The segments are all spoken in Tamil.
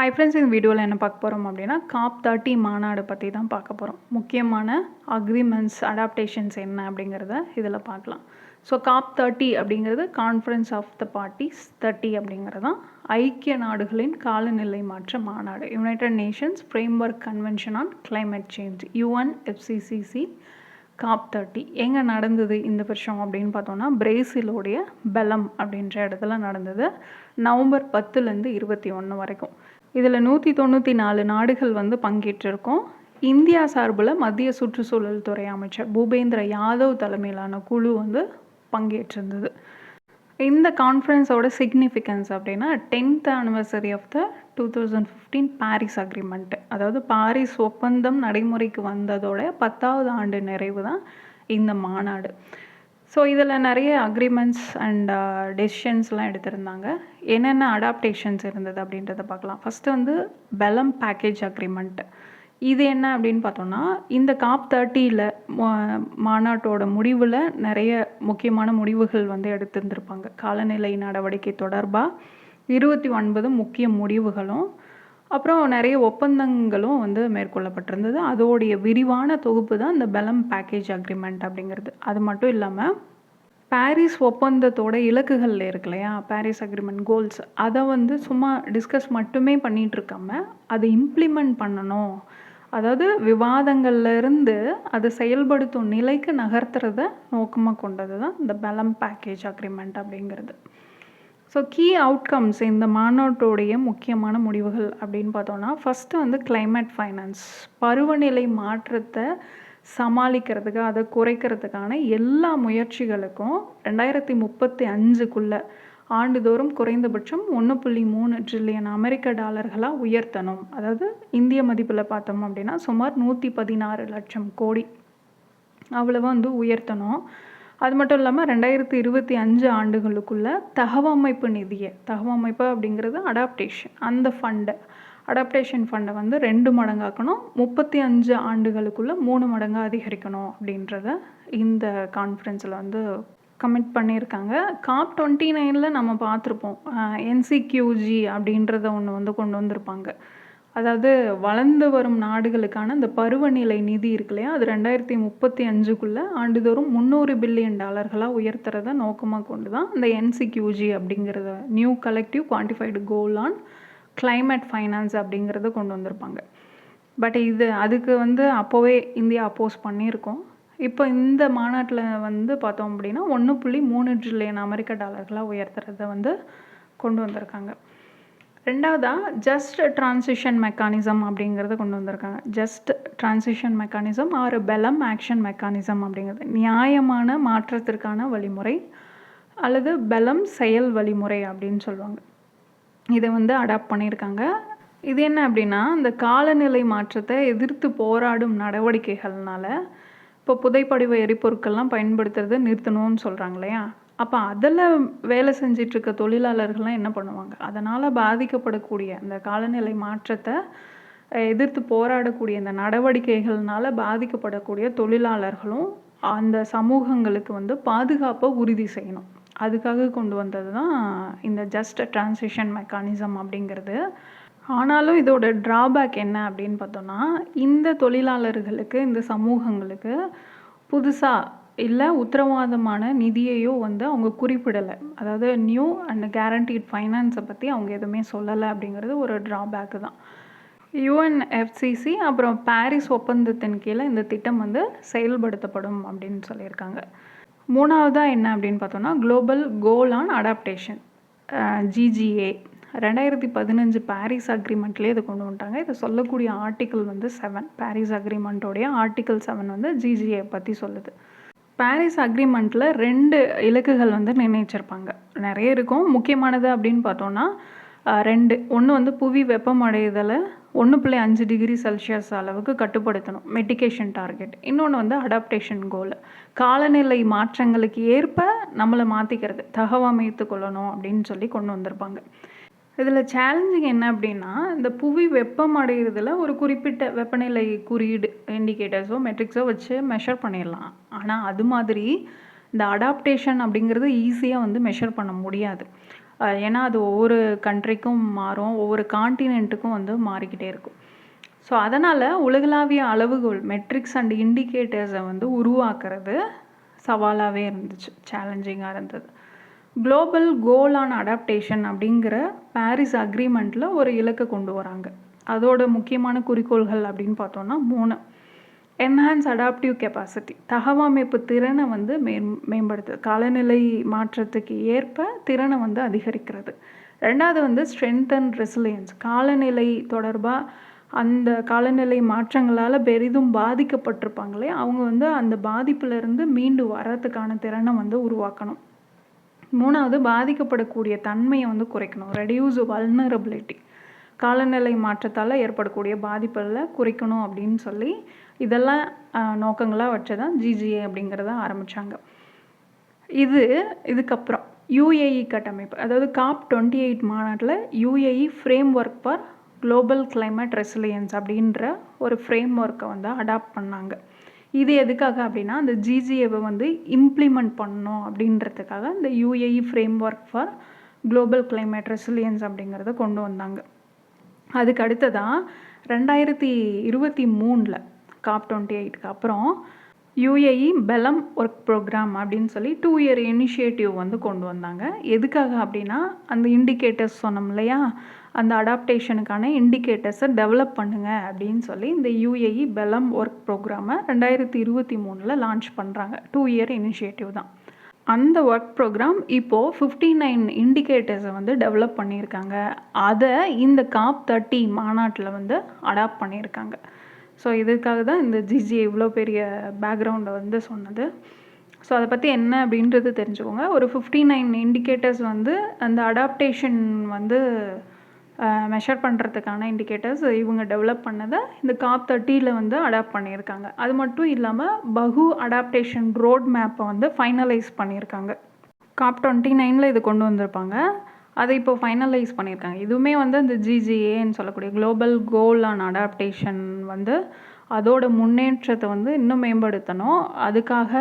ஹாய் ஃப்ரெண்ட்ஸ் இந்த வீடியோவில் என்ன பார்க்க போகிறோம் அப்படின்னா காப் தேர்ட்டி மாநாடு பற்றி தான் பார்க்க போகிறோம் முக்கியமான அக்ரிமெண்ட்ஸ் அடாப்டேஷன்ஸ் என்ன அப்படிங்கிறத இதில் பார்க்கலாம். ஸோ காப் தேர்ட்டி அப்படிங்கிறது conference of the parties thirty அப்படிங்கிறது தான் ஐக்கிய நாடுகளின் காலநிலை மாற்ற மாநாடு. United Nations framework convention on climate change UN FCCC COP thirty எங்கே நடந்தது இந்த வருஷம் அப்படின்னு பார்த்தோன்னா பிரேசிலோடைய பெலம் அப்படின்ற இடத்துல நடந்தது. நவம்பர் பத்துலேருந்து இருபத்தி ஒன்று வரைக்கும். இதில் நூற்றி தொண்ணூற்றி நாலு நாடுகள் வந்து பங்கேற்றிருக்கோம். இந்தியா சார்பில் மத்திய சுற்றுச்சூழல் துறை அமைச்சர் பூபேந்திர யாதவ் தலைமையிலான குழு வந்து பங்கேற்றிருந்தது. இந்த கான்ஃபரன்ஸோட சிக்னிஃபிகன்ஸ் அப்படின்னா tenth anniversary of the two thousand fifteen Paris agreement அதாவது பாரிஸ் ஒப்பந்தம் நடைமுறைக்கு வந்ததோட பத்தாவது ஆண்டு நிறைவு தான் இந்த மாநாடு. ஸோ இதில் நிறைய அக்ரிமெண்ட்ஸ் அண்ட் டெசிஷன்ஸ்லாம் எடுத்திருந்தாங்க. என்னென்ன அடாப்டேஷன்ஸ் இருந்தது அப்படின்றத பார்க்கலாம். ஃபஸ்ட்டு வந்து பெலம் பேக்கேஜ் அக்ரிமெண்ட் இது என்ன அப்படின்னு பார்த்தோம்னா இந்த காப் தேர்ட்டியில் மாநாட்டோட முடிவில் நிறைய முக்கியமான முடிவுகள் வந்து எடுத்திருந்திருப்பாங்க. காலநிலை நடவடிக்கை தொடர்பாக இருபத்தி ஒன்பது முக்கிய முடிவுகளும் அப்புறம் நிறைய ஒப்பந்தங்களும் வந்து மேற்கொள்ளப்பட்டிருந்தது. அதோடைய விரிவான தொகுப்பு தான் இந்த பெலம் பேக்கேஜ் அக்ரிமெண்ட் அப்படிங்கிறது. அது மட்டும் இல்லாமல் பாரிஸ் ஒப்பந்தத்தோட இலக்குகள் இருக்கு இல்லையா? பாரிஸ் அக்ரிமெண்ட் கோல்ஸ் அதை வந்து சும்மா டிஸ்கஸ் மட்டுமே பண்ணிகிட்டு இருக்காம அதை இம்ப்ளிமெண்ட் பண்ணணும். அதாவது விவாதங்கள்லேருந்து அதை செயல்படுத்தும் நிலைக்கு நகர்த்துறத நோக்கமாக கொண்டது தான் இந்த பெலம் பேக்கேஜ் அக்ரிமெண்ட் அப்படிங்கிறது. ஸோ கீ அவுட்கம்ஸ் இந்த மாநாட்டோடைய முக்கியமான முடிவுகள் அப்படின்னு பார்த்தோன்னா ஃபஸ்ட்டு வந்து கிளைமேட் ஃபைனான்ஸ் பருவநிலை மாற்றத்தை சமாளிக்கிறதுக்கு அதை குறைக்கிறதுக்கான எல்லா முயற்சிகளுக்கும் ரெண்டாயிரத்தி முப்பத்தி அஞ்சுக்குள்ளே ஆண்டுதோறும் குறைந்தபட்சம் ஒன்று புள்ளி மூணு ட்ரில்லியன் அமெரிக்க டாலர்களாக உயர்த்தணும். அதாவது இந்திய மதிப்பில் பார்த்தோம் அப்படின்னா சுமார் நூற்றி பதினாறு லட்சம் கோடி அவ்வளவா வந்து உயர்த்தணும். அது மட்டும் இல்லாமல் ரெண்டாயிரத்தி இருபத்தி அஞ்சு ஆண்டுகளுக்குள்ள தகவமைப்பு நிதியை தகவமைப்பு அப்படிங்கிறது அடாப்டேஷன் அந்த ஃபண்டை அடாப்டேஷன் ஃபண்டை வந்து ரெண்டு மடங்காக்கணும் முப்பத்தி அஞ்சு ஆண்டுகளுக்குள்ளே மூணு மடங்காக அதிகரிக்கணும் அப்படின்றத இந்த கான்ஃபரன்ஸில் வந்து கமிட் பண்ணியிருக்காங்க. காப் டுவெண்ட்டி நைனில் நம்ம பார்த்துருப்போம். என்சிக்யூஜி அப்படின்றத ஒன்று வந்து கொண்டு வந்திருப்பாங்க. அதாவது வளர்ந்து வரும் நாடுகளுக்கான இந்த பருவநிலை நிதி இருக்கு இல்லையா? அது ரெண்டாயிரத்தி முப்பத்தி அஞ்சுக்குள்ளே ஆண்டுதோறும் முந்நூறு பில்லியன் டாலர்களாக உயர்த்துறத நோக்கமாக கொண்டு தான் இந்த என்சிக்யூஜி அப்படிங்கிறத new collective quantified goal on climate finance அப்படிங்கிறத கொண்டு வந்திருப்பாங்க. பட் இது அதுக்கு வந்து அப்போவே இந்தியா அப்போஸ் பண்ணியிருக்கோம். இப்போ இந்த மாநாட்டில் வந்து பார்த்தோம் அப்படின்னா ஒன்று புள்ளி மூணு ட்ரில்லியன் அமெரிக்க டாலர்களாக உயர்த்துறத வந்து கொண்டு வந்திருக்காங்க. ரெண்டாவதாக ஜஸ்ட் ட்ரான்சிஷன் மெக்கானிசம் அப்படிங்கிறத கொண்டு வந்திருக்காங்க. Just transition mechanism or Belem action mechanism அப்படிங்கிறது. நியாயமான மாற்றத்திற்கான வழிமுறை அல்லது பெலம் செயல் வழிமுறை அப்படின்னு சொல்லுவாங்க. இதை வந்து அடாப்ட் பண்ணியிருக்காங்க. இது என்ன அப்படின்னா இந்த காலநிலை மாற்றத்தை எதிர்த்து போராடும் நடவடிக்கைகள்னால இப்போ புதைப்படிவ எரிபொருட்கள்லாம் பயன்படுத்துறதை நிறுத்தணும்னு சொல்கிறாங்க இல்லையா? அப்போ அதில் வேலை செஞ்சிட்ருக்க தொழிலாளர்கள்லாம் என்ன பண்ணுவாங்க? அதனால் பாதிக்கப்படக்கூடிய அந்த காலநிலை மாற்றத்தை எதிர்த்து போராடக்கூடிய இந்த நடவடிக்கைகள்னால் பாதிக்கப்படக்கூடிய தொழிலாளர்களும் அந்த சமூகங்களுக்கு வந்து பாதுகாப்பை உறுதி செய்யணும். அதுக்காக கொண்டு வந்தது தான் இந்த ஜஸ்ட் டிரான்சிஷன் மெக்கானிசம் அப்படிங்கிறது. ஆனாலும் இதோட ட்ராபேக் என்ன அப்படின்னு பார்த்தோன்னா இந்த தொழிலாளர்களுக்கு இந்த சமூகங்களுக்கு புதுசாக இல்லை உத்தரவாதமான நிதியையோ வந்து அவங்க குறிப்பிடலை. அதாவது நியூ அண்ட் கேரண்டீட் ஃபைனான்ஸை பற்றி அவங்க எதுவுமே சொல்லலை அப்படிங்கிறது ஒரு ட்ராபேக்கு தான். யுஎன்எஃப்சிசி அப்புறம் பாரிஸ் ஒப்பந்தத்தின் கீழே இந்த திட்டம் வந்து செயல்படுத்தப்படும் அப்படின்னு சொல்லியிருக்காங்க. மூணாவதாக என்ன அப்படின்னு பார்த்தோன்னா global goal on adaptation GGA ரெண்டாயிரத்தி பதினஞ்சு பாரிஸ் அக்ரிமெண்ட்லேயே இதை கொண்டு வந்துட்டாங்க. இதை சொல்லக்கூடிய ஆர்டிக்கிள் வந்து செவன் பாரிஸ் அக்ரிமெண்ட்டோடைய ஆர்டிக்கிள் செவன் வந்து ஜிஜிஏ பற்றி சொல்லுது. பாரிஸ் அக்ரிமெண்ட்டில் ரெண்டு இலக்குகள் வந்து நிர்ணயிச்சிருப்பாங்க. நிறைய இருக்கும். முக்கியமானது அப்படின்னு பார்த்தோன்னா ரெண்டு. ஒன்று வந்து புவி வெப்பமடைதலை ஒன்று புள்ளி அஞ்சு டிகிரி செல்சியஸ் அளவுக்கு கட்டுப்படுத்தணும். மெடிக்கேஷன் டார்கெட் இன்னொன்று வந்து அடாப்டேஷன் கோல் காலநிலை மாற்றங்களுக்கு ஏற்ப நம்மளை மாற்றிக்கிறது தகவமைத்து கொள்ளணும் அப்படின்னு சொல்லி கொண்டு வந்திருப்பாங்க. இதில் சேலஞ்சிங் என்ன அப்படின்னா இந்த புவி வெப்பம் அடைகிறதுல ஒரு குறிப்பிட்ட வெப்பநிலை குறியீடு இண்டிகேட்டர்ஸோ மெட்ரிக்ஸோ வச்சு மெஷர் பண்ணிடலாம். ஆனால் அது மாதிரி இந்த அடாப்டேஷன் அப்படிங்கிறது ஈஸியாக வந்து மெஷர் பண்ண முடியாது. ஏன்னா அது ஒவ்வொரு கண்ட்ரிக்கும் மாறும் ஒவ்வொரு காண்டினென்ட்டுக்கும் வந்து மாறிக்கிட்டே இருக்கும். ஸோ அதனால் உலகளாவிய அளவுகோல் மெட்ரிக்ஸ் அண்ட் இண்டிகேட்டர்ஸை வந்து உருவாக்குறது சவாலாகவே இருந்துச்சு சேலஞ்சிங்காக இருந்தது. குளோபல் கோல் ஆன் அடாப்டேஷன் அப்படிங்கிற பாரிஸ் அக்ரிமெண்ட்டில் ஒரு இலக்கை கொண்டு வராங்க. அதோட முக்கியமான குறிக்கோள்கள் அப்படின்னு பார்த்தோன்னா மூணு. என்ஹான்ஸ் அடாப்டிவ் கெப்பாசிட்டி தகவமைப்பு திறனை வந்து மே மேம்படுத்துது காலநிலை மாற்றத்துக்கு ஏற்ப திறனை வந்து அதிகரிக்கிறது. ரெண்டாவது வந்து ஸ்ட்ரென்த் அண்ட் ரெசிலியன்ஸ் காலநிலை தொடர்பாக அந்த காலநிலை மாற்றங்களால் பெரிதும் பாதிக்கப்பட்டிருப்பாங்களே அவங்க வந்து அந்த பாதிப்புலேருந்து மீண்டு வர்றதுக்கான திறனை வந்து உருவாக்கணும். மூணாவது பாதிக்கப்படக்கூடிய தன்மையை வந்து குறைக்கணும். ரெடியூஸ் வல்னரபிலிட்டி காலநிலை மாற்றத்தால் ஏற்படக்கூடிய பாதிப்புகளை குறைக்கணும் அப்படின்னு சொல்லி இதெல்லாம் நோக்கங்களாக வச்சு தான் ஜிஜிஏ அப்படிங்கிறத ஆரம்பித்தாங்க இது இதுக்கப்புறம் யுஏஇ கட்டமைப்பு. அதாவது காப் டுவெண்ட்டி எயிட் மாநாட்டில் UAE framework for global climate resilience அப்படின்ற ஒரு ஃப்ரேம் ஒர்க்கை வந்து அடாப்ட் பண்ணாங்க. இது எதுக்காக அப்படின்னா அந்த ஜிஜிஏவை வந்து இம்ப்ளிமெண்ட் பண்ணணும் அப்படின்றதுக்காக இந்த UAE framework for global climate resilience அப்படிங்கிறத கொண்டு வந்தாங்க. அதுக்கு அடுத்ததாக ரெண்டாயிரத்தி இருபத்தி மூணில் காப் டுவெண்ட்டி எயிட்க்கு அப்புறம் யுஏஇ பெலம் ஒர்க் ப்ரோக்ராம் அப்படின்னு சொல்லி டூ இயர் இனிஷியேட்டிவ் வந்து கொண்டு வந்தாங்க. எதுக்காக அப்படின்னா அந்த இண்டிகேட்டர்ஸ் சொன்னோம் இல்லையா? அந்த அடாப்டேஷனுக்கான இண்டிகேட்டர்ஸை டெவலப் பண்ணுங்கள் அப்படின்னு சொல்லி இந்த யுஏஇ பெலம் ஒர்க் ப்ரோக்ராமை ரெண்டாயிரத்தி இருபத்தி மூணில் லான்ச் பண்ணுறாங்க டூ இயர் இனிஷியேட்டிவ் தான். அந்த ஒர்க் ப்ரோக்ராம் இப்போது ஃபிஃப்டி நைன் இண்டிகேட்டர்ஸை வந்து டெவலப் பண்ணியிருக்காங்க. அதை இந்த காப் தேர்ட்டி மாநாட்டில் வந்து அடாப்ட் பண்ணியிருக்காங்க. ஸோ இதுக்காக தான் இந்த ஜிஜிஏ இவ்வளோ பெரிய பேக்ரவுண்டை வந்து சொன்னது. ஸோ அதை பற்றி என்ன அப்படின்றது தெரிஞ்சுக்கோங்க. ஒரு ஃபிஃப்டி நைன் இண்டிகேட்டர்ஸ் வந்து அந்த அடாப்டேஷன் வந்து மெஷர் பண்ணுறதுக்கான இண்டிகேட்டர்ஸ் இவங்க டெவலப் பண்ணதை இந்த காப் தேர்ட்டியில் வந்து அடாப்ட் பண்ணியிருக்காங்க. அது மட்டும் இல்லாமல் பகு அடாப்டேஷன் ரோட் மேப்பை வந்து ஃபைனலைஸ் பண்ணியிருக்காங்க. காப் டுவெண்ட்டி நைனில் இது கொண்டு வந்திருப்பாங்க. அதை இப்போ ஃபைனலைஸ் பண்ணியிருக்காங்க. இதுவுமே வந்து அந்த ஜிஜிஏன்னு சொல்லக்கூடிய குளோபல் கோல் ஆன் அடாப்டேஷன் வந்து அதோட முன்னேற்றத்தை வந்து இன்னும் மேம்படுத்தணும். அதுக்காக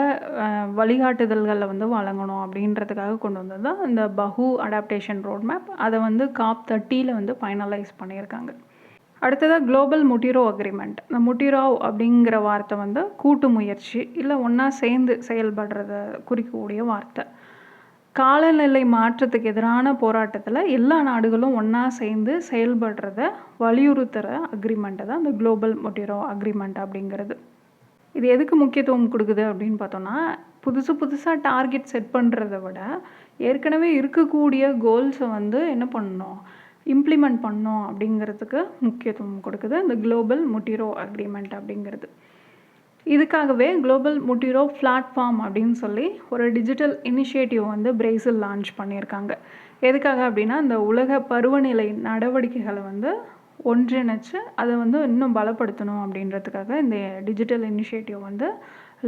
வழிகாட்டுதல்களை வந்து வழங்கணும் அப்படின்றதுக்காக கொண்டு வந்தது தான் இந்த பஹு அடாப்டேஷன் ரோட் மேப் அதை வந்து காப் தேர்ட்டியில் வந்து ஃபைனலைஸ் பண்ணியிருக்காங்க. அடுத்ததாக குளோபல் முட்டிரோ அக்ரிமெண்ட். இந்த முட்டிரோ அப்படிங்கிற வார்த்தை வந்து கூட்டு முயற்சி இல்லை ஒன்றா சேர்ந்து செயல்படுறத குறிக்கக்கூடிய வார்த்தை. காலநிலை மாற்றத்துக்கு எதிரான போராட்டத்தில் எல்லா நாடுகளும் ஒன்றா சேர்ந்து செயல்படுறத வலியுறுத்துகிற அக்ரிமெண்ட்டை தான் இந்த குளோபல் மொட்டிரோ அக்ரிமெண்ட் அப்படிங்கிறது. இது எதுக்கு முக்கியத்துவம் கொடுக்குது அப்படின்னு பார்த்தோன்னா புதுசு புதுசாக டார்கெட் செட் பண்ணுறத விட ஏற்கனவே இருக்கக்கூடிய கோல்ஸை வந்து என்ன பண்ணணும்? இம்ப்ளிமெண்ட் பண்ணோம் அப்படிங்கிறதுக்கு முக்கியத்துவம் கொடுக்குது இந்த குளோபல் முட்டிரோ அக்ரிமெண்ட் அப்படிங்கிறது. இதுக்காகவே குளோபல் முட்டிரோ பிளாட்ஃபார்ம் அப்படின்னு சொல்லி ஒரு டிஜிட்டல் இனிஷியேட்டிவ் வந்து பிரேசில் லான்ச் பண்ணியிருக்காங்க. எதுக்காக அப்படின்னா இந்த உலக பருவநிலை நடவடிக்கைகளை வந்து ஒன்றிணைச்சு அதை வந்து இன்னும் பலப்படுத்தணும் அப்படின்றதுக்காக இந்த டிஜிட்டல் இனிஷியேட்டிவ் வந்து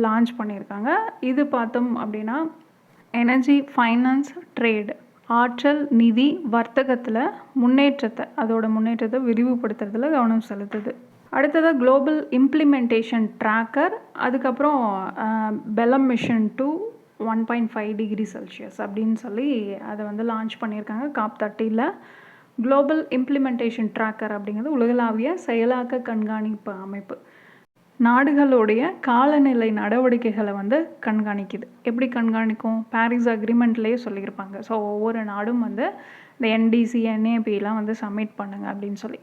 லான்ச் பண்ணியிருக்காங்க. இது பார்த்தோம் அப்படின்னா எனர்ஜி ஃபைனான்ஸ் ட்ரேடு ஆற்றல் நிதி வர்த்தகத்தில் முன்னேற்றத்தை அதோட முன்னேற்றத்தை விரிவுபடுத்துறதுல கவனம் செலுத்துது. அடுத்ததாக குளோபல் இம்ப்ளிமெண்டேஷன் ட்ராக்கர் அதுக்கப்புறம் Belem mission to one point five degree Celsius அப்படின்னு சொல்லி அதை வந்து லான்ச் பண்ணியிருக்காங்க. காப் தேர்ட்டியில் குளோபல் இம்ப்ளிமெண்டேஷன் ட்ராக்கர் அப்படிங்கிறது உலகளாவிய செயலாக்க கண்காணிப்பு அமைப்பு. நாடுகளுடைய காலநிலை நடவடிக்கைகளை வந்து கண்காணிக்குது. எப்படி கண்காணிக்கும்? பாரிஸ் அக்ரிமெண்ட்லேயே சொல்லியிருப்பாங்க. ஸோ ஒவ்வொரு நாடும் வந்து இந்த என்டிசி என்ஏபிலாம் வந்து சப்மிட் பண்ணுங்க அப்படின்னு சொல்லி.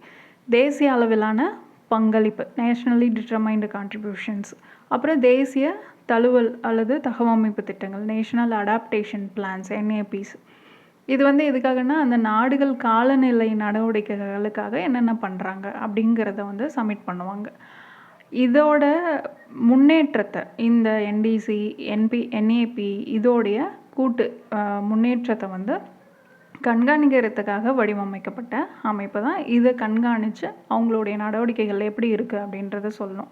தேசிய அளவிலான பங்களிப்பு நேஷ்னலி டிட்டர்மைண்டு கான்ட்ரிபியூஷன்ஸ் அப்புறம் தேசிய தழுவல் அல்லது தகவமைப்பு திட்டங்கள் நேஷனல் அடாப்டேஷன் பிளான்ஸ் என்ஏபிஸ் இது வந்து எதுக்காகன்னா அந்த நாடுகள் காலநிலை நடவடிக்கைகளுக்காக என்னென்ன பண்ணுறாங்க அப்படிங்கிறத வந்து சப்மிட் பண்ணுவாங்க. இதோட முன்னேற்றத்தை இந்த என்டிசி என்பி என்ஏபி இதோடைய கூட்டு முன்னேற்றத்தை வந்து கண்காணிக்கிறதுக்காக வடிவமைக்கப்பட்ட அமைப்பு தான். இதை கண்காணித்து அவங்களுடைய நடவடிக்கைகள் எப்படி இருக்குது அப்படின்றத சொல்லணும்.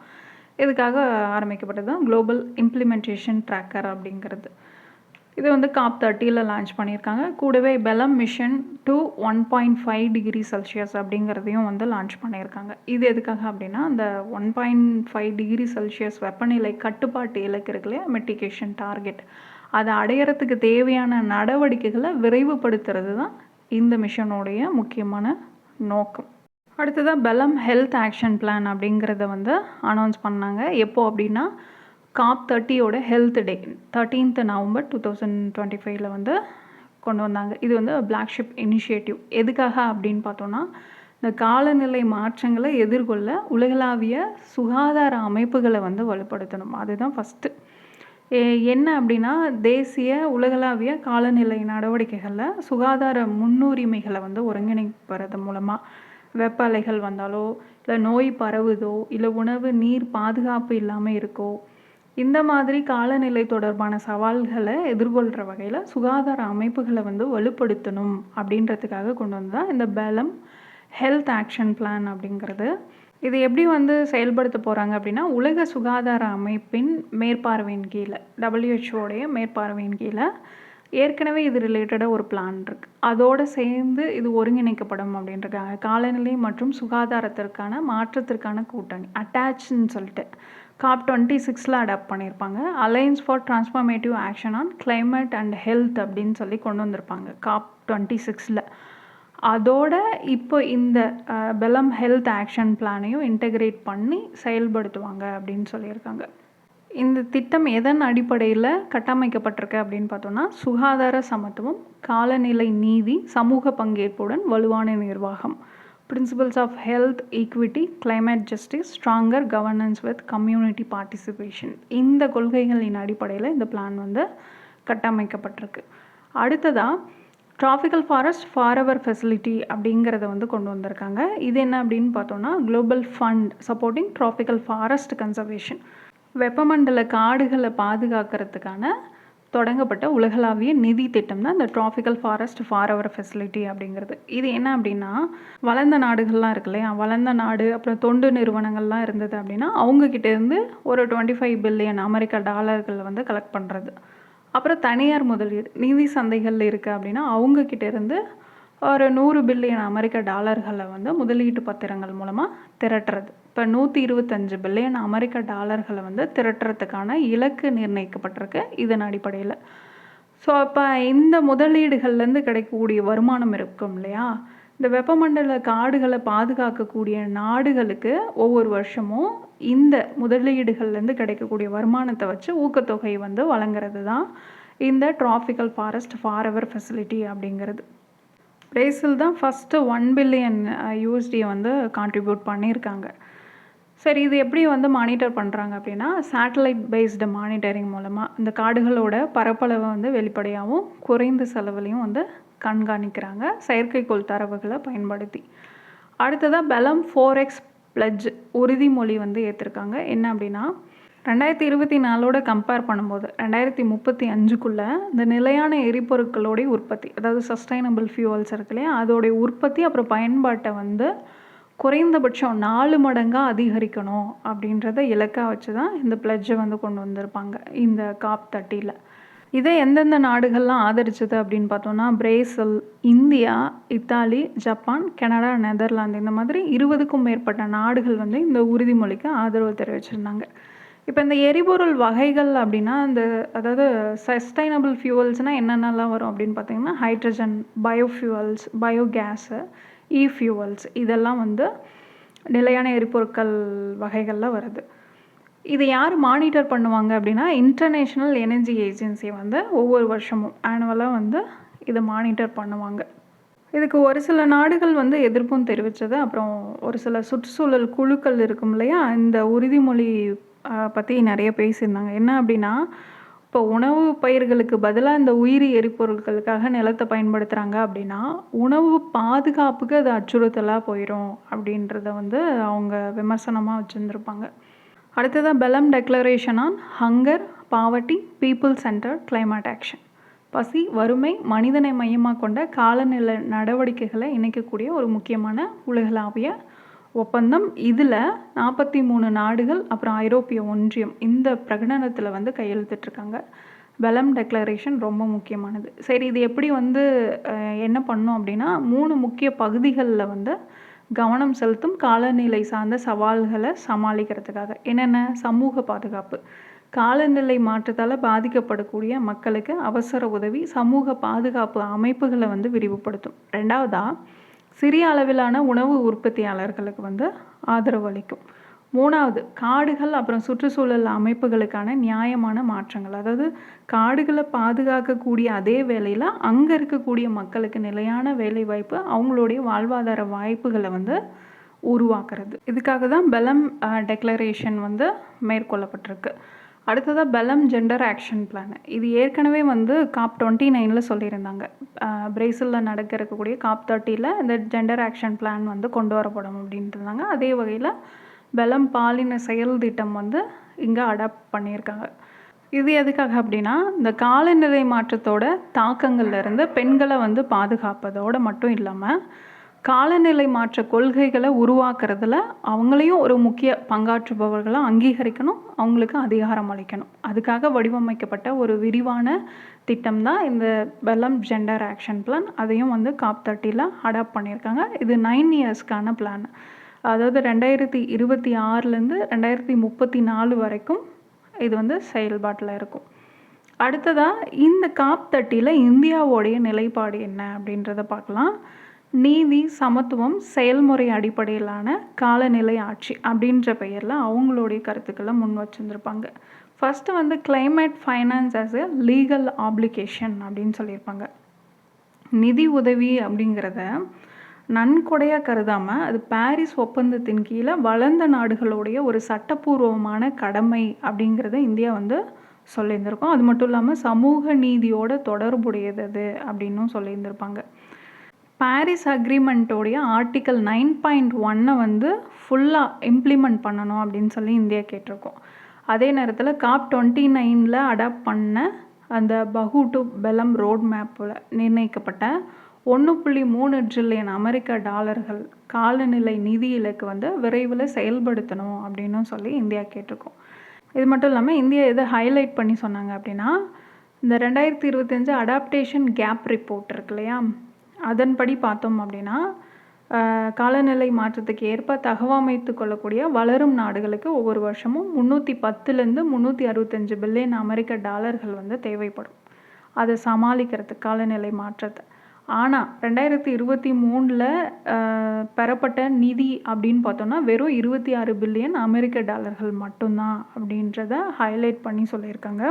இதுக்காக ஆரம்பிக்கப்பட்டது தான் குளோபல் இம்ப்ளிமெண்டேஷன் ட்ராக்கர் அப்படிங்கிறது. இது வந்து காப் தேர்ட்டியில் லான்ச் பண்ணியிருக்காங்க. கூடவே Belem mission two one point five degree Celsius அப்படிங்கிறதையும் வந்து லான்ச் பண்ணியிருக்காங்க. இது எதுக்காக அப்படின்னா அந்த one point five degree Celsius வெப்பநிலை கட்டுப்பாட்டு இலக்கு இருக்குல்லையா மெட்டிகேஷன் டார்கெட் அதை அடையறதுக்கு தேவையான நடவடிக்கைகளை விரைவுபடுத்துறது தான் இந்த மிஷனுடைய முக்கியமான நோக்கம். அடுத்ததாக பெலம் ஹெல்த் ஆக்ஷன் பிளான் அப்படிங்கிறத வந்து அனௌன்ஸ் பண்ணாங்க. எப்போ அப்படின்னா COP தேர்ட்டியோட health day thirteenth November two thousand twenty ஃபைவ்ல வந்து கொண்டு வந்தாங்க. இது வந்து பிளாக் ஷிப் இனிஷியேட்டிவ் எதுக்காக அப்படின்னு பார்த்தோன்னா இந்த காலநிலை மாற்றங்களை எதிர்கொள்ள உலகளாவிய சுகாதார அமைப்புகளை வந்து வலுப்படுத்தணும். அதுதான் ஃபஸ்ட்டு என்ன அப்படின்னா தேசிய உலகளாவிய காலநிலை நடவடிக்கைகளில் சுகாதார முன்னுரிமைகளை வந்து ஒருங்கிணைப்பது மூலமாக வெப்ப அலைகள் வந்தாலோ இல்லை நோய் பரவுதோ இல்லை உணவு நீர் பாதுகாப்பு இல்லாமல் இருக்கோ இந்த மாதிரி காலநிலை தொடர்பான சவால்களை எதிர்கொள்கிற வகையில் சுகாதார அமைப்புகளை வந்து வலுப்படுத்தணும் அப்படின்றதுக்காக கொண்டு வந்தால் இந்த பேலம் ஹெல்த் ஆக்ஷன் பிளான் அப்படிங்கிறது. இது எப்படி வந்து செயல்படுத்த போகிறாங்க அப்படின்னா உலக சுகாதார அமைப்பின் மேற்பார்வையின் கீழே டபிள்யூஹெச்ஓடைய மேற்பார்வையின் கீழே ஏற்கனவே இது ரிலேட்டடாக ஒரு பிளான் இருக்குது அதோடு சேர்ந்து இது ஒருங்கிணைக்கப்படும் அப்படின்ட்டுருக்காங்க காலநிலை மற்றும் சுகாதாரத்திற்கான மாற்றத்திற்கான கூட்டணி அட்டாச்னு சொல்லிட்டு. காப் டுவெண்ட்டி சிக்ஸில் அடாப்ட் பண்ணியிருப்பாங்க. Alliance for transformative action on climate and health அப்படின்னு சொல்லி கொண்டு வந்திருப்பாங்க. காப் டுவெண்ட்டி சிக்ஸில் அதோட இப்போ இந்த பெலம் ஹெல்த் ஆக்ஷன் பிளானையும் இன்டெகிரேட் பண்ணி செயல்படுத்துவாங்க அப்படின்னு சொல்லியிருக்காங்க. இந்த திட்டம் எதன் அடிப்படையில் கட்டமைக்கப்பட்டிருக்கு அப்படின்னு பார்த்தோன்னா சுகாதார சமத்துவம் காலநிலை நீதி சமூக பங்கேற்புடன் வலுவான நிர்வாகம் principles of health equity climate justice stronger governance with community participation இந்த கொள்கைகளின் அடிப்படையில் இந்த பிளான் வந்து கட்டமைக்கப்பட்டிருக்கு. அடுத்ததாக ட்ராபிக்கல் ஃபாரஸ்ட் ஃபாரவர் ஃபெசிலிட்டி அப்படிங்கிறத வந்து கொண்டு வந்திருக்காங்க. இது என்ன அப்படின்னு பார்த்தோன்னா global fund supporting tropical forest conservation வெப்பமண்டல காடுகளை பாதுகாக்கிறதுக்கான தொடங்கப்பட்ட உலகளாவிய நிதி திட்டம் தான் இந்த ட்ராபிக்கல் ஃபாரஸ்ட் ஃபாரவர் ஃபெசிலிட்டி அப்படிங்கிறது. இது என்ன அப்படின்னா வளர்ந்த நாடுகள்லாம் இருக்கு இல்லையா? வளர்ந்த நாடு அப்புறம் தொண்டு நிறுவனங்கள்லாம் இருந்தது அப்படின்னா அவங்கக்கிட்டேருந்து ஒரு டுவெண்ட்டி ஃபைவ் பில்லியன் அமெரிக்கா டாலர்கள் வந்து கலெக்ட் பண்ணுறது அப்புறம் தனியார் முதலீடு நிதி சந்தைகளில் இருக்குது அப்படின்னா அவங்கக்கிட்ட இருந்து ஒரு நூறு பில்லியன் அமெரிக்க டாலர்களை வந்து முதலீட்டு பத்திரங்கள் மூலமாக திரட்டுறது. இப்போ நூற்றி இருபத்தஞ்சு பில்லியன் அமெரிக்க டாலர்களை வந்து திரட்டுறதுக்கான இலக்கு நிர்ணயிக்கப்பட்டிருக்கு இதன் அடிப்படையில். ஸோ இப்போ இந்த முதலீடுகள்லேருந்து கிடைக்கக்கூடிய வருமானம் இருக்கும் இல்லையா? இந்த வெப்பமண்டல காடுகளை பாதுகாக்கக்கூடிய நாடுகளுக்கு ஒவ்வொரு வருஷமும் இந்த முதலீடுகள்லேருந்து கிடைக்கக்கூடிய வருமானத்தை வச்சு ஊக்கத்தொகை வந்து வழங்குறது தான் இந்த ட்ராபிக்கல் ஃபாரஸ்ட் ஃபாரெவர் ஃபெசிலிட்டி அப்படிங்கிறது. பிரேசில் தான் ஃபஸ்ட்டு ஒன் பில்லியன் யூஎஸ்டியை வந்து கான்ட்ரிபியூட் பண்ணியிருக்காங்க. சரி இது எப்படி வந்து மானிட்டர் பண்ணுறாங்க அப்படின்னா சேட்டலைட் பேஸ்டு மானிட்டரிங் மூலமாக இந்த காடுகளோட பரப்பளவை வந்து வெளிப்படையாகவும் குறைந்த செலவுலையும் வந்து கண்காணிக்கிறாங்க. செயற்கைக்கோள் தரவுகளை பயன்படுத்தி. அடுத்ததாக பெலம் ஃபோர் எக்ஸ் பிளட்ஜ் உறுதிமொழி வந்து ஏற்றிருக்காங்க என்ன அப்படின்னா ரெண்டாயிரத்தி இருபத்தி நாலோட கம்பேர் பண்ணும்போது ரெண்டாயிரத்தி முப்பத்தி அஞ்சுக்குள்ளே இந்த நிலையான எரிபொருட்களோடைய உற்பத்தி அதாவது சஸ்டைனபிள் ஃபியூவல்ஸ் இருக்கு இல்லையா அதோடைய உற்பத்தி அப்புறம் பயன்பாட்டை வந்து குறைந்தபட்சம் நாலு மடங்காக அதிகரிக்கணும் அப்படின்றத இலக்காக வச்சு தான் இந்த பிளட்ஜை வந்து கொண்டு வந்திருப்பாங்க இந்த காப் தட்டியில் இதை எந்தெந்த நாடுகள்லாம் ஆதரிச்சது அப்படின்னு பார்த்தோன்னா Brazil India Italy Japan Canada Netherlands இந்த மாதிரி இருபதுக்கும் மேற்பட்ட நாடுகள் வந்து இந்த உறுதிமொழிக்கு ஆதரவு தெரிவிச்சிருந்தாங்க. இப்போ இந்த எரிபொருள் வகைகள் அப்படின்னா இந்த அதாவது சஸ்டைனபிள் ஃபியூவல்ஸ்னால் என்னென்னலாம் வரும் அப்படின்னு பார்த்தீங்கன்னா hydrogen biofuels biogas e fuels இதெல்லாம் வந்து நிலையான எரிபொருட்கள் வகைகளில் வருது. இது யார் மானிட்டர் பண்ணுவாங்க அப்படின்னா இன்டர்நேஷ்னல் எனர்ஜி ஏஜென்சி வந்து ஒவ்வொரு வருஷமும் ஆனுவலாக வந்து இதை மானிட்டர் பண்ணுவாங்க. இதுக்கு ஒரு சில நாடுகள் வந்து எதிர்ப்பும் தெரிவித்தது அப்புறம் ஒரு சில சுற்றுச்சூழல் குழுக்கள் இருக்கும் இல்லையா? இந்த உறுதிமொழி பற்றி நிறைய பேசியிருந்தாங்க. என்ன அப்படின்னா இப்போ உணவு பயிர்களுக்கு பதிலாக இந்த உயிரி எரிபொருட்களுக்காக நிலத்தை பயன்படுத்துகிறாங்க அப்படின்னா உணவு பாதுகாப்புக்கு அது அச்சுறுத்தலாக போயிடும் அப்படின்றத வந்து அவங்க விமர்சனமாக வச்சுருந்துருப்பாங்க. அடுத்ததாக Belem declaration on hunger poverty people centre climate action பசி வறுமை மனிதனை மையமாக கொண்ட காலநிலை நடவடிக்கைகளை இணைக்கக்கூடிய ஒரு முக்கியமான உலகளாவிய ஒப்பந்தம். இதில் நாற்பத்தி மூணு நாடுகள் அப்புறம் ஐரோப்பிய ஒன்றியம் இந்த பிரகடனத்தில் வந்து கையெழுத்திட்டிருக்காங்க. பெலம் டெக்ளரேஷன் ரொம்ப முக்கியமானது. சரி இது எப்படி வந்து என்ன பண்ணும் அப்படின்னா மூணு முக்கிய பகுதிகளில் வந்து கவனம் செலுத்தும் காலநிலை சார்ந்த சவால்களை சமாளிக்கிறதுக்காக. என்னென்ன? சமூக பாதுகாப்பு. காலநிலை மாற்றத்தால் பாதிக்கப்படக்கூடிய மக்களுக்கு அவசர உதவி சமூக பாதுகாப்பு அமைப்புகளை வந்து விரிவுபடுத்தும். ரெண்டாவதாக சிறிய அளவிலான உணவு உற்பத்தியாளர்களுக்கு வந்து ஆதரவு அளிக்கும். மூணாவது காடுகள் அப்புறம் சுற்றுச்சூழல் அமைப்புகளுக்கான நியாயமான மாற்றங்கள். அதாவது காடுகளை பாதுகாக்கக்கூடிய அதே வேலையில் அங்கே இருக்கக்கூடிய மக்களுக்கு நிலையான வேலைவாய்ப்பு அவங்களுடைய வாழ்வாதார வாய்ப்புகளை வந்து உருவாக்குறது. இதுக்காக தான் பெலம் டெக்ளரேஷன் வந்து மேற்கொள்ளப்பட்டிருக்கு. அடுத்ததாக பெலம் ஜெண்டர் ஆக்ஷன் பிளான் இது ஏற்கனவே வந்து காப் டுவெண்ட்டி நைனில் சொல்லியிருந்தாங்க. பிரேசிலில் நடக்க இருக்கக்கூடிய காப் தேர்ட்டியில் இந்த ஜெண்டர் ஆக்ஷன் பிளான் வந்து கொண்டு வரப்படும் அப்படின்ட்டு இருந்தாங்க. அதே வகையில் பெலம் பாலின செயல் திட்டம் வந்து இங்கே அடாப்ட் பண்ணியிருக்காங்க. இது எதுக்காக அப்படின்னா இந்த காலநிலை மாற்றத்தோட தாக்கங்கள்லேருந்து பெண்களை வந்து பாதுகாப்பதோடு மட்டும் இல்லாமல் காலநிலை மாற்ற கொள்கைகளை உருவாக்குறதுல அவங்களையும் ஒரு முக்கிய பங்காற்றுபவர்களாக அங்கீகரிக்கணும் அவங்களுக்கு அதிகாரம் அளிக்கணும். அதுக்காக வடிவமைக்கப்பட்ட ஒரு விரிவான திட்டம் தான் இந்த பெலம் ஜெண்டர் ஆக்ஷன் பிளான் அதையும் வந்து காப் தேர்ட்டியில் அடாப்ட் பண்ணியிருக்காங்க. இது நைன் இயர்ஸ்க்கான பிளான் அதாவது ரெண்டாயிரத்தி இருபத்தி ஆறுலேருந்து ரெண்டாயிரத்தி முப்பத்தி நாலு வரைக்கும் இது வந்து செயல்பாட்டில் இருக்கும். அடுத்ததாக இந்த காப் தட்டியில் இந்தியாவோடைய நிலைப்பாடு என்ன அப்படின்றத பார்க்கலாம். நீதி சமத்துவம் செயல்முறை அடிப்படையிலான காலநிலை ஆட்சி அப்படின்ற பெயரில் அவங்களுடைய கருத்துக்களை முன் வச்சுருந்துருப்பாங்க. ஃபஸ்ட்டு வந்து climate finance as a legal application அப்படின்னு சொல்லியிருப்பாங்க. நிதி உதவி அப்படிங்கிறத நன்கொடையாக கருதாமல் அது பாரிஸ் ஒப்பந்தத்தின் கீழே வளர்ந்த நாடுகளுடைய ஒரு சட்டப்பூர்வமான கடமை அப்படிங்கிறத இந்தியா வந்து சொல்லியிருந்திருக்கோம். அது மட்டும் இல்லாமல் சமூக நீதியோட தொடர்புடையது அது அப்படின்னும் சொல்லியிருந்திருப்பாங்க. பாரிஸ் அக்ரிமெண்ட்டோடைய ஆர்டிக்கல் நைன் பாயிண்ட் ஒன்னை வந்து ஃபுல்லாக இம்ப்ளிமெண்ட் பண்ணணும் அப்படின்னு சொல்லி இந்தியா கேட்டிருக்கோம். அதே நேரத்தில் காப் டுவெண்ட்டி நைனில் அடாப்ட் பண்ண அந்த பஹு டு பெலம் ரோட் மேப்பில் நிர்ணயிக்கப்பட்ட ஒன்று புள்ளி மூணு ட்ரில்லியன் அமெரிக்க டாலர்கள் காலநிலை நிதி இலக்கு வந்து விரைவில் செயல்படுத்தணும் அப்படின்னும் சொல்லி இந்தியா கேட்டிருக்கோம். இது மட்டும் இல்லாமல் இந்தியா எதை ஹைலைட் பண்ணி சொன்னாங்க அப்படின்னா இந்த ரெண்டாயிரத்தி இருபத்தஞ்சு அடாப்டேஷன் கேப் ரிப்போர்ட் இருக்கு இல்லையா? அதன்படி பார்த்தோம் அப்படின்னா காலநிலை மாற்றத்துக்கு ஏற்ப தகவமைத்து கொள்ளக்கூடிய வளரும் நாடுகளுக்கு ஒவ்வொரு வருஷமும் முந்நூற்றி பத்துலேருந்து முந்நூற்றி அறுபத்தஞ்சு பில்லியன் அமெரிக்க டாலர்கள் வந்து தேவைப்படும். அதை சமாளிக்கிறதுக்கு காலநிலை மாற்றத்தை ஆனால் ரெண்டாயிரத்தி இருபத்தி மூணில் பெறப்பட்ட நிதி அப்படின்னு பார்த்தோன்னா வெறும் இருபத்தி ஆறு பில்லியன் அமெரிக்க டாலர்கள் மட்டும்தான் அப்படின்றத ஹைலைட் பண்ணி சொல்லியிருக்காங்க.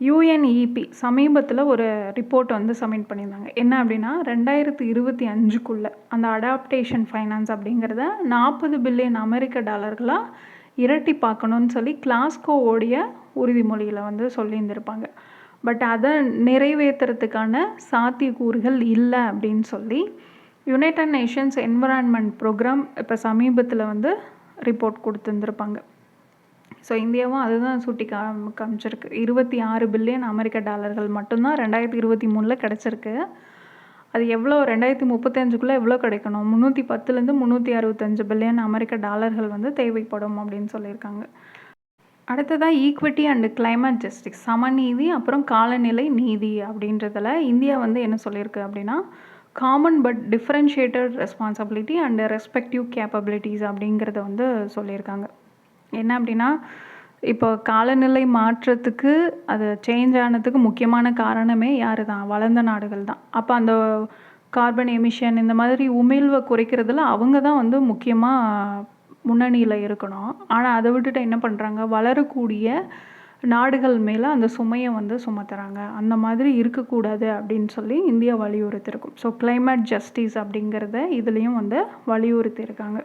யூஎன்இபி சமீபத்தில் ஒரு ரிப்போர்ட் வந்து சப்மிட் பண்ணியிருந்தாங்க. என்ன அப்படின்னா ரெண்டாயிரத்தி இருபத்தி அஞ்சுக்குள்ளே அந்த அடாப்டேஷன் ஃபைனான்ஸ் அப்படிங்கிறத நாற்பது பில்லியன் அமெரிக்க டாலர்களாக இரட்டி பார்க்கணுன்னு சொல்லி கிளாஸ்கோவோடைய உறுதிமொழியில் வந்து சொல்லியிருந்திருப்பாங்க. பட் அதை நிறைவேற்றுறதுக்கான சாத்தியக்கூறுகள் இல்லை அப்படின்னு சொல்லி யுனைடட் நேஷன்ஸ் என்விரான்மெண்ட் ப்ரோக்ராம் இப்போ சமீபத்தில் வந்து ரிப்போர்ட் கொடுத்துருந்துருப்பாங்க. ஸோ இந்தியாவும் அதுதான் சுட்டி காமி காமிச்சிருக்கு இருபத்தி ஆறு பில்லியன் அமெரிக்க டாலர்கள் மட்டும்தான் ரெண்டாயிரத்தி இருபத்தி மூணில் கிடச்சிருக்கு. அது எவ்வளோ? ரெண்டாயிரத்தி முப்பத்தஞ்சுக்குள்ளே எவ்வளோ கிடைக்கணும்? முந்நூற்றி பத்துலேருந்து முந்நூற்றி அறுபத்தஞ்சு பில்லியன் அமெரிக்க டாலர்கள் வந்து தேவைப்படும் அப்படின்னு சொல்லியிருக்காங்க. அடுத்ததாக ஈக்விட்டி அண்டு கிளைமேட் ஜஸ்டிஸ் சமநீதி அப்புறம் காலநிலை நீதி அப்படின்றதில் இந்தியா வந்து என்ன சொல்லியிருக்கு அப்படின்னா common but differentiated responsibility and respective capabilities அப்படிங்கிறத வந்து சொல்லியிருக்காங்க. என்ன அப்படின்னா இப்போ காலநிலை மாற்றத்துக்கு அது சேஞ்ச் ஆனதுக்கு முக்கியமான காரணமே யார் தான் வளர்ந்த நாடுகள் தான். அப்போ அந்த கார்பன் எமிஷன் இந்த மாதிரி உமிழ்வை குறைக்கிறதுல அவங்க தான் வந்து முக்கியமாக முன்னணியில் இருக்கணும். ஆனால் அதை விட்டுட்டு என்ன பண்ணுறாங்க வளரக்கூடிய நாடுகள் மேலே அந்த சுமையை வந்து சுமத்துறாங்க. அந்த மாதிரி இருக்கக்கூடாது அப்படின்னு சொல்லி இந்தியா வலியுறுத்திருக்கும் ஸோ கிளைமேட் ஜஸ்டிஸ் அப்படிங்கிறத இதுலேயும் வந்து வலியுறுத்தியிருக்காங்க.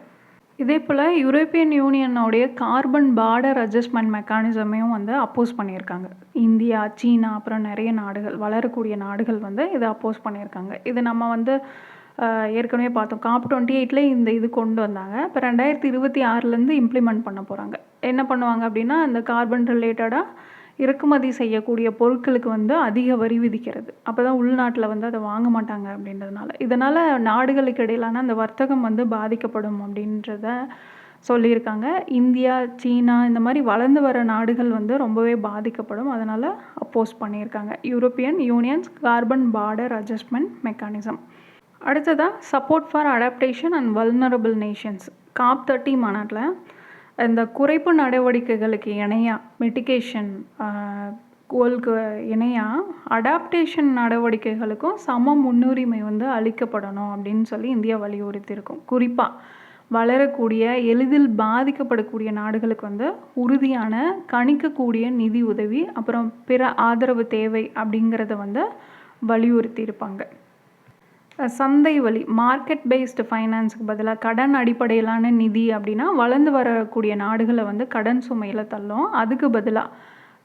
இதே போல் யூரோப்பியன் யூனியனோடைய கார்பன் பார்டர் அட்ஜஸ்ட்மெண்ட் மெக்கானிசமையும் வந்து அப்போஸ் பண்ணியிருக்காங்க. இந்தியா சீனா அப்புறம் நிறைய நாடுகள் வளரக்கூடிய நாடுகள் வந்து இதை அப்போஸ் பண்ணியிருக்காங்க. இது நம்ம வந்து ஏற்கனவே பார்த்தோம். காப் டுவெண்ட்டி எயிட்லேயே இந்த இது கொண்டு வந்தாங்க. இப்போ ரெண்டாயிரத்தி இருபத்தி ஆறுலேருந்து இம்ப்ளிமெண்ட் பண்ண போகிறாங்க என்ன பண்ணுவாங்க அப்படின்னா இந்த கார்பன் ரிலேட்டடாக இறக்குமதி செய்யக்கூடிய பொருட்களுக்கு வந்து அதிக வரி விதிக்கிறது. அப்போ தான் உள்நாட்டில் வந்து அதை வாங்க மாட்டாங்க அப்படின்றதுனால. இதனால் நாடுகளுக்கு இடையிலான அந்த வர்த்தகம் வந்து பாதிக்கப்படும் அப்படின்றத சொல்லியிருக்காங்க. இந்தியா சீனா இந்த மாதிரி வளர்ந்து வர நாடுகள் வந்து ரொம்பவே பாதிக்கப்படும். அதனால் அப்போஸ் பண்ணியிருக்காங்க. European Union's carbon border adjustment mechanism அடுத்ததாக support for adaptation and vulnerable nations COP thirty மாநாட்டில் இந்த குறைப்பு நடவடிக்கைகளுக்கு இணையாக மெடிக்கேஷன் கோலுக்கு இணையாக அடாப்டேஷன் நடவடிக்கைகளுக்கும் சம முன்னுரிமை வந்து அளிக்கப்படணும் அப்படின்னு சொல்லி இந்தியா வலியுறுத்தியிருக்கும். குறிப்பாக வளரக்கூடிய எளிதில் பாதிக்கப்படக்கூடிய நாடுகளுக்கு வந்து உறுதியான கணிக்கக்கூடிய நிதி உதவி அப்புறம் பிற ஆதரவு தேவை அப்படிங்கிறத வந்து வலியுறுத்தியிருப்பாங்க. சந்தை வழி மார்க்கெட் பேஸ்டு ஃபைனான்ஸுக்கு பதிலாக கடன் அடிப்படையிலான நிதி அப்படின்னா வளர்ந்து வரக்கூடிய நாடுகளை வந்து கடன் சுமையில் தள்ளும். அதுக்கு பதிலாக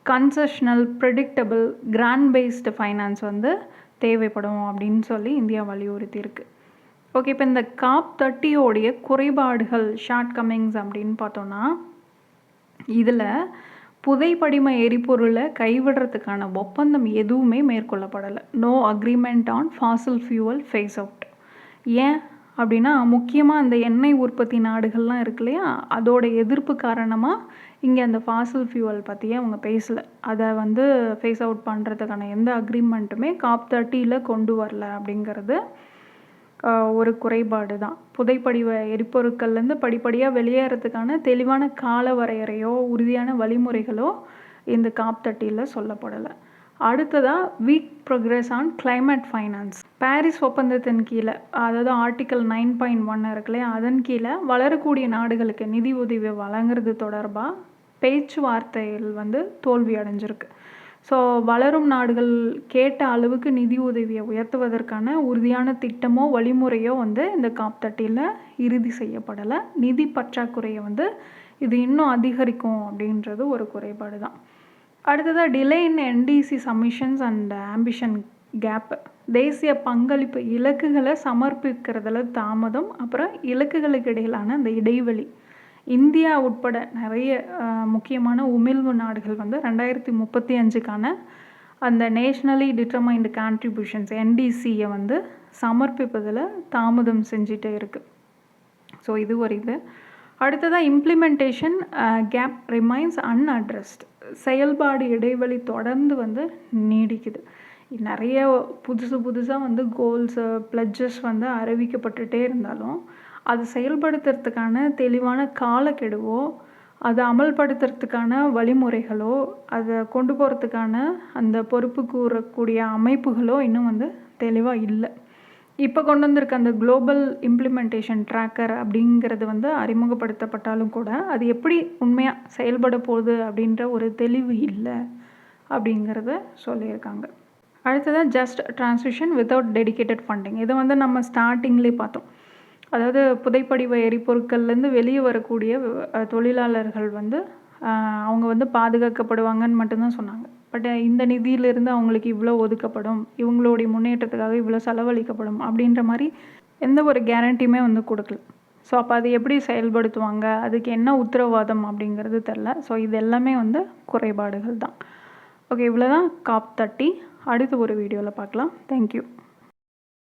concessional predictable grant based finance வந்து தேவைப்படும் அப்படின்னு சொல்லி இந்தியா வலியுறுத்தியிருக்கு ஓகே இப்போ இந்த காப் தேர்ட்டியோடைய குறைபாடுகள் ஷார்ட் கம்மிங்ஸ் அப்படின்னு பார்த்தோன்னா இதில் புதைப்படிம எரிபொருளை கைவிடுறதுக்கான ஒப்பந்தம் எதுவுமே மேற்கொள்ளப்படலை. No agreement on fossil fuel phase out ஏன்? அப்படின்னா முக்கியமாக அந்த எண்ணெய் உற்பத்தி நாடுகள்லாம் இருக்கு இல்லையா? அதோட எதிர்ப்பு காரணமாக இங்கே அந்த ஃபாசில் ஃபியூவல் பற்றியே அவங்க பேசலை. அதை வந்து ஃபேஸ் அவுட் பண்ணுறதுக்கான எந்த அக்ரிமெண்ட்டுமே காப் தேர்ட்டியில் கொண்டு வரல அப்படிங்கிறது ஒரு குறைபாடு தான். புதைப்படிவ எரிபொருட்கள்லேருந்து படிப்படியாக வெளியேறதுக்கான தெளிவான கால வரையறையோ உறுதியான வழிமுறைகளோ இந்த காப் தட்டியில் சொல்லப்படலை. அடுத்ததாக weak progress on climate finance Paris ஒப்பந்தத்தின் கீழே அதாவது ஆர்டிக்கல் நைன் பாயிண்ட் ஒன் இருக்குல்லையா அதன் கீழே வளரக்கூடிய நாடுகளுக்கு நிதி உதவி வழங்குறது தொடர்பாக பேச்சுவார்த்தைகள் வந்து தோல்வி அடைஞ்சிருக்கு. ஸோ வளரும் நாடுகள் கேட்ட அளவுக்கு நிதி உதவியை உயர்த்துவதற்கான உறுதியான திட்டமோ வழிமுறையோ வந்து இந்த காப் தட்டியில் இறுதி செய்யப்படலை. நிதி பற்றாக்குறையை வந்து இது இன்னும் அதிகரிக்கும் அப்படின்றது ஒரு குறைபாடு தான். அடுத்ததாக delay in NDC submissions and ambition gap தேசிய பங்களிப்பு இலக்குகளை சமர்ப்பிக்கிறதுல தாமதம் அப்புறம் இலக்குகளுக்கு இடையிலான அந்த இடைவெளி. இந்தியா உட்பட நிறைய முக்கியமான உமிழ்வு நாடுகள் வந்து ரெண்டாயிரத்தி முப்பத்தி அஞ்சுக்கான அந்த நேஷ்னலி டிட்டர்மைண்டு கான்ட்ரிபியூஷன்ஸ் என்டிசியை வந்து சமர்ப்பிப்பதில் தாமதம் செஞ்சிட்டே இருக்குது ஸோ இது ஒரு இது. அடுத்ததாக இம்ப்ளிமெண்டேஷன் கேப் ரிமைன்ஸ் அன்அட்ரஸ்ட் செயல்பாடு இடைவெளி தொடர்ந்து வந்து நீடிக்குது. நிறைய புதுசு புதுசாக வந்து கோல்ஸு ப்ளட்ஜஸ் வந்து அறிவிக்கப்பட்டுகிட்டே இருந்தாலும் அது செயல்படுத்துறதுக்கான தெளிவான காலக்கெடுவோ அதை அமல்படுத்துறதுக்கான வழிமுறைகளோ அதை கொண்டு போகிறதுக்கான அந்த பொறுப்பு கூறக்கூடிய அமைப்புகளோ இன்னும் வந்து தெளிவாக இல்லை. இப்போ கொண்டு வந்திருக்க அந்த குளோபல் இம்ப்ளிமெண்டேஷன் ட்ராக்கர் அப்படிங்கிறது வந்து அறிமுகப்படுத்தப்பட்டாலும் கூட அது எப்படி உண்மையாக செயல்பட போகுது அப்படின்ற ஒரு தெளிவு இல்லை அப்படிங்கிறத சொல்லியிருக்காங்க. அடுத்ததாக just transmission without dedicated funding இதை வந்து நம்ம ஸ்டார்டிங்லேயே பார்த்தோம். அதாவது புதைப்படிவ எரிபொருட்கள்லேருந்து வெளியே வரக்கூடிய தொழிலாளர்கள் வந்து அவங்க வந்து பாதுகாக்கப்படுவாங்கன்னு மட்டும்தான் சொன்னாங்க. பட் இந்த நிதியிலிருந்து அவங்களுக்கு இவ்வளோ ஒதுக்கப்படும் இவங்களுடைய முன்னேற்றத்துக்காக இவ்வளோ செலவழிக்கப்படும் அப்படின்ற மாதிரி எந்த ஒரு கேரண்டியுமே வந்து கொடுக்கல. ஸோ அப்போ அது எப்படி செயல்படுத்துவாங்க அதுக்கு என்ன உத்தரவாதம் அப்படிங்கிறது தெரில. ஸோ இது எல்லாமே வந்து குறைபாடுகள் தான். ஓகே இவ்வளோ தான் காப் தட்டி அடுத்து ஒரு வீடியோவில் பார்க்கலாம். தேங்க்யூ